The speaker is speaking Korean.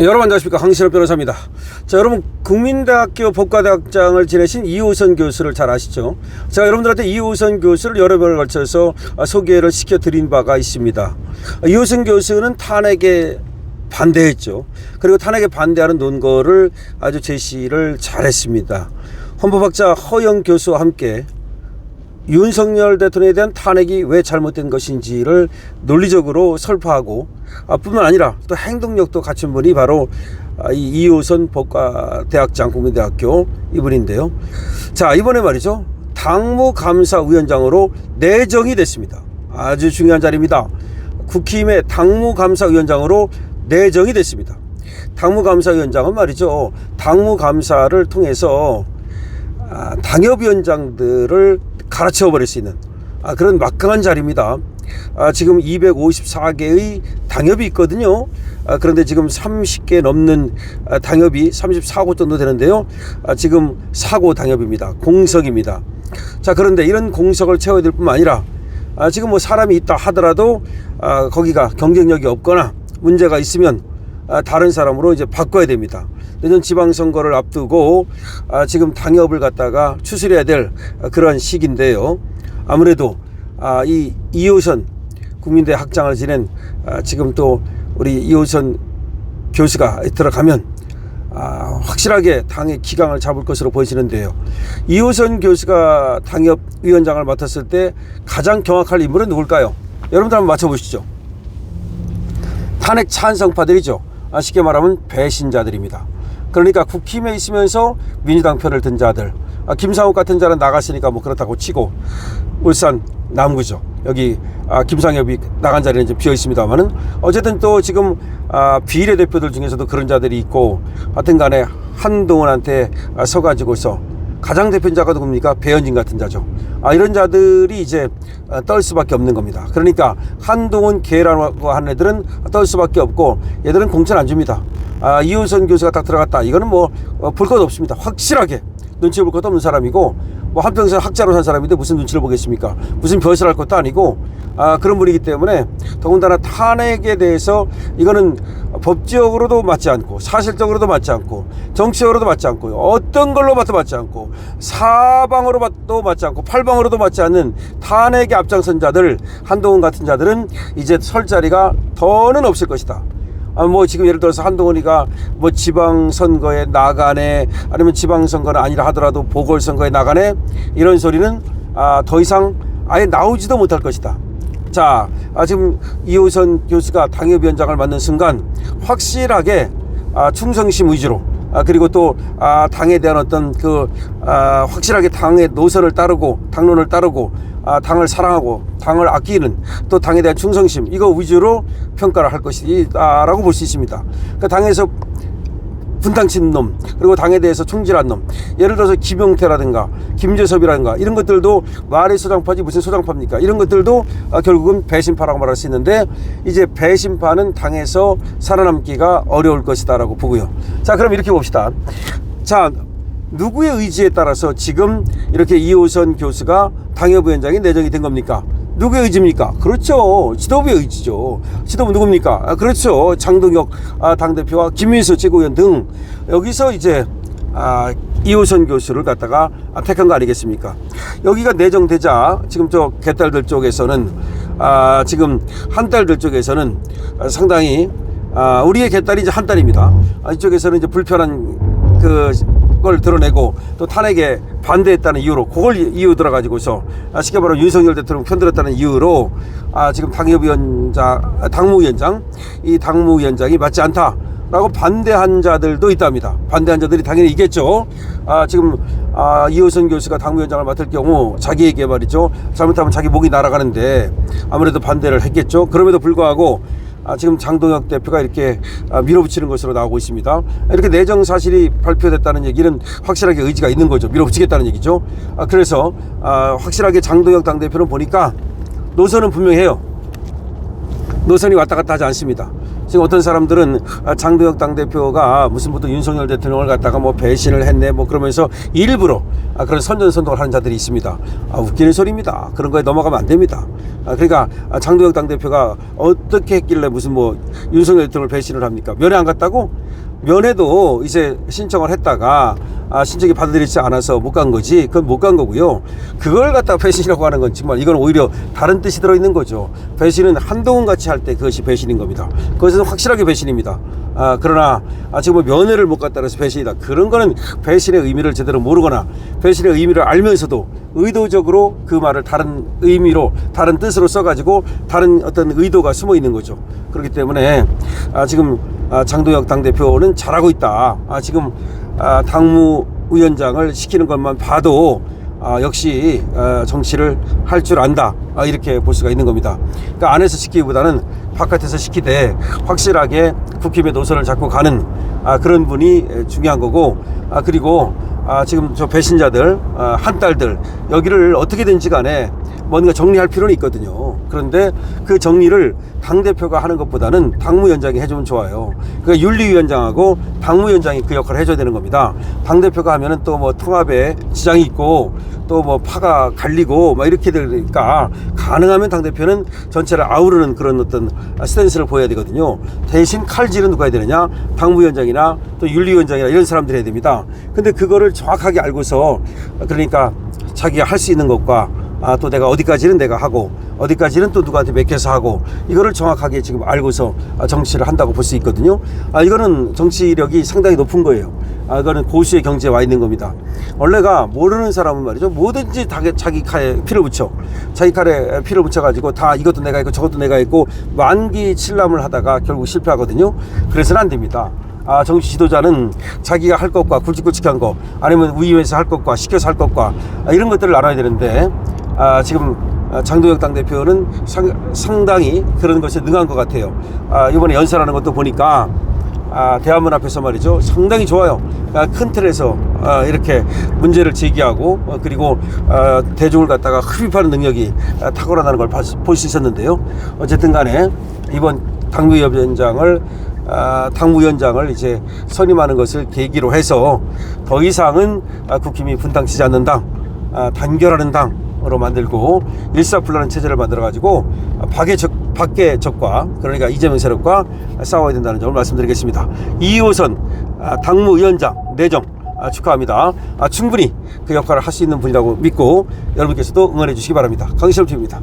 여러분 안녕하십니까 강신업 변호사입니다. 자 여러분 국민대학교 법과대학장을 지내신 이호선 교수를 잘 아시죠? 제가 여러분들한테 이호선 교수를 여러 번을 걸쳐서 아, 소개를 시켜드린 바가 있습니다. 아, 이호선 교수는 탄핵에 반대했죠. 그리고 탄핵에 반대하는 논거를 아주 제시를 잘했습니다. 헌법학자 허영 교수와 함께 윤석열 대통령에 대한 탄핵이 왜 잘못된 것인지를 논리적으로 설파하고 아, 뿐만 아니라 또 행동력도 갖춘 분이 바로 아, 이 이호선 법과대학장 국민대학교 이분인데요. 자 이번에 말이죠 당무감사위원장으로 내정이 됐습니다. 아주 중요한 자리입니다. 국힘의 당무감사위원장으로 내정이 됐습니다. 당무감사위원장은 말이죠 당무감사를 통해서 아, 당협위원장들을 갈아치워 버릴 수 있는 아, 그런 막강한 자리입니다. 아, 지금 254개의 당협이 있거든요. 아, 그런데 지금 30개 넘는 아, 당협이 34곳 정도 되는데요. 아, 지금 사고 당협입니다. 공석입니다. 자, 그런데 이런 공석을 채워야 될 뿐만 아니라 아, 지금 뭐 사람이 있다 하더라도 아, 거기가 경쟁력이 없거나 문제가 있으면 아, 다른 사람으로 이제 바꿔야 됩니다. 내년 지방선거를 앞두고 아, 지금 당협을 갖다가 추스려야 될 아, 그런 시기인데요. 아무래도 아, 이 이호선 국민대 학장을 지낸 아, 지금 또 우리 이호선 교수가 들어가면 아, 확실하게 당의 기강을 잡을 것으로 보여지는데요. 이호선 교수가 당협 위원장을 맡았을 때 가장 경악할 인물은 누굴까요? 여러분들 한번 맞춰보시죠. 탄핵 찬성파들이죠. 아, 쉽게 말하면 배신자들입니다. 그러니까 국힘에 있으면서 민주당 편을 든 자들, 아, 김상욱 같은 자는 나갔으니까 뭐 그렇다고 치고 울산 남구죠. 여기 아, 김상엽이 나간 자리는 이제 비어 있습니다만은 어쨌든 또 지금 아, 비례 대표들 중에서도 그런 자들이 있고 하여튼간에 한동훈한테 아, 서가지고서 가장 대표자가 누굽니까? 배현진 같은 자죠. 아, 이런 자들이 이제 어, 떨 수밖에 없는 겁니다. 그러니까 한동훈 계라고 하는 애들은 떨 수밖에 없고 얘들은 공천 안 줍니다. 아, 이호선 교수가 딱 들어갔다. 이거는 뭐 볼 것 없습니다. 확실하게 눈치 볼 것도 없는 사람이고 뭐 한평생 학자로 산 사람인데 무슨 눈치를 보겠습니까? 무슨 별을 할 것도 아니고 아, 그런 분이기 때문에 더군다나 탄핵에 대해서 이거는 법적으로도 맞지 않고 사실적으로도 맞지 않고 정치적으로도 맞지 않고 어떤 걸로 봐도 맞지 않고 사방으로 봐도 맞지 않고 팔방으로도 맞지 않는 탄핵에 앞장선 자들 한동훈 같은 자들은 이제 설 자리가 더는 없을 것이다. 아, 뭐 지금 예를 들어서 한동훈이가 뭐 지방선거에 나가네 아니면 지방선거는 아니라 하더라도 보궐선거에 나가네 이런 소리는 아, 더 이상 아예 나오지도 못할 것이다. 자, 아, 지금 이호선 교수가 당협위원장을 맡는 순간 확실하게 아, 충성심 위주로 아, 그리고 또 아, 당에 대한 어떤 그 아, 확실하게 당의 노선을 따르고 당론을 따르고 아, 당을 사랑하고 당을 아끼는 또 당에 대한 충성심 이거 위주로 평가를 할 것이다라고 볼 수 있습니다. 그러니까 당에서 분탕친 놈 그리고 당에 대해서 총질한 놈. 예를 들어서 김용태라든가 김재섭이라든가 이런 것들도 말의 소장파지 무슨 소장파입니까? 이런 것들도 아, 결국은 배신파라고 말할 수 있는데 이제 배신파는 당에서 살아남기가 어려울 것이다라고 보고요. 자 그럼 이렇게 봅시다. 자 누구의 의지에 따라서 지금 이렇게 이호선 교수가 당협위원장이 내정이 된 겁니까 누구의 의지입니까? 그렇죠. 지도부의 의지죠. 지도부 누굽니까? 아, 그렇죠. 장동혁 아, 당대표와 김민수 최고위원 등 여기서 이제 아, 이호선 교수를 갖다가 아, 택한 거 아니겠습니까? 여기가 내정되자 지금 저 개딸들 쪽에서는 아, 지금 한딸들 쪽에서는 아, 상당히 아, 우리의 개딸이 이제 한 딸입니다. 아, 이쪽에서는 이제 불편한 그 걸 드러내고 또 탄핵에 반대했다는 이유로 그걸 이유 들어가지고서 아, 쉽게 말하면 윤석열 대통령 편들었다는 이유로 아, 지금 당협위원장, 아, 당무위원장 이 당무위원장이 맞지 않다. 라고 반대한 자들도 있답니다. 반대한 자들이 당연히 있겠죠. 아, 지금, 아, 이호선 교수가 당무위원장을 맡을 경우 자기에게 말이죠. 잘못하면 자기 목이 날아가는데 아무래도 반대를 했겠죠. 그럼에도 불구하고 아, 지금 장동혁 대표가 이렇게 아, 밀어붙이는 것으로 나오고 있습니다. 이렇게 내정 사실이 발표됐다는 얘기는 확실하게 의지가 있는 거죠. 밀어붙이겠다는 얘기죠. 아, 그래서 아, 확실하게 장동혁 당대표는 보니까 노선은 분명해요. 노선이 왔다 갔다 하지 않습니다. 지금 어떤 사람들은 아, 장동혁 당대표가 무슨 부터 윤석열 대통령을 갖다가 뭐 배신을 했네 뭐 그러면서 일부러 아, 그런 선전선동을 하는 자들이 있습니다. 아, 웃기는 소리입니다. 그런 거에 넘어가면 안 됩니다. 아, 그러니까 장동혁 당대표가 어떻게 했길래 무슨 뭐 윤석열 대통령을 배신을 합니까? 면회 안 갔다고? 면회도 이제 신청을 했다가 아, 신청이 받아들이지 않아서 못 간 거지. 그건 못 간 거고요. 그걸 갖다 배신이라고 하는 건 정말 이건 오히려 다른 뜻이 들어 있는 거죠. 배신은 한동훈 같이 할 때 그것이 배신인 겁니다. 그것은 확실하게 배신입니다. 아, 그러나 아, 지금 뭐 면회를 못 갔다 그래서 배신이다. 그런 거는 배신의 의미를 제대로 모르거나 배신의 의미를 알면서도 의도적으로 그 말을 다른 의미로 다른 뜻으로 써가지고 다른 어떤 의도가 숨어 있는 거죠. 그렇기 때문에 아, 지금 아, 장도혁 당대표는 잘하고 있다. 아, 지금 아, 당무 위원장을 시키는 것만 봐도 아, 역시 아, 정치를 할 줄 안다 아, 이렇게 볼 수가 있는 겁니다. 그러니까 안에서 시키기보다는 바깥에서 시키되 확실하게 국힘의 노선을 잡고 가는 아, 그런 분이 에, 중요한 거고 아, 그리고 아, 지금 저 배신자들 아, 한딸들 여기를 어떻게든지 간에 뭔가 정리할 필요는 있거든요. 그런데 그 정리를 당 대표가 하는 것보다는 당무위원장이 해주면 좋아요. 그러니까 윤리위원장하고 당무위원장이 그 역할을 해줘야 되는 겁니다. 당 대표가 하면은 또 뭐 통합에 지장이 있고 또 뭐 파가 갈리고 막 이렇게 되니까 가능하면 당 대표는 전체를 아우르는 그런 어떤 스탠스를 보여야 되거든요. 대신 칼질은 누가 해야 되느냐? 당무위원장이나 또 윤리위원장이나 이런 사람들이 해야 됩니다. 근데 그거를 정확하게 알고서 그러니까 자기가 할 수 있는 것과 아, 또 내가 어디까지는 내가 하고 어디까지는 또 누구한테 맡겨서 하고 이거를 정확하게 지금 알고서 아, 정치를 한다고 볼 수 있거든요. 아, 이거는 정치력이 상당히 높은 거예요. 아, 이거는 고수의 경지에 와 있는 겁니다. 원래가 모르는 사람은 말이죠. 뭐든지 다 자기 칼에 피를 붙여. 자기 칼에 피를 붙여가지고 다 이것도 내가 있고 저것도 내가 있고 만기 칠람을 하다가 결국 실패하거든요. 그래서는 안 됩니다. 아, 정치 지도자는 자기가 할 것과 굵직굵직한 거 아니면 위에서 할 것과 시켜서 할 것과 아, 이런 것들을 알아야 되는데 아, 지금 아, 장도혁 당대표는 상, 상당히 그런 것에 능한 것 같아요. 아, 이번에 연설하는 것도 보니까 아, 대한문 앞에서 말이죠. 상당히 좋아요. 아, 큰 틀에서 아, 이렇게 문제를 제기하고 어, 그리고 아, 대중을 갖다가 흡입하는 능력이 아, 탁월하다는 걸 볼 수 있었는데요. 어쨌든 간에 이번 당무위원장을 아, 당무위원장을 이제 선임하는 것을 계기로 해서 더 이상은 아, 국힘이 분당치지 않는 당, 아, 단결하는 당 으로 만들고 일사불란한 체제를 만들어 가지고 밖의 적, 밖의 적과 그러니까 이재명 세력과 싸워야 된다는 점을 말씀드리겠습니다. 이호선 아, 당무 위원장 내정 아, 축하합니다. 아, 충분히 그 역할을 할 수 있는 분이라고 믿고 여러분께서도 응원해 주시기 바랍니다. 강시영 TV입니다.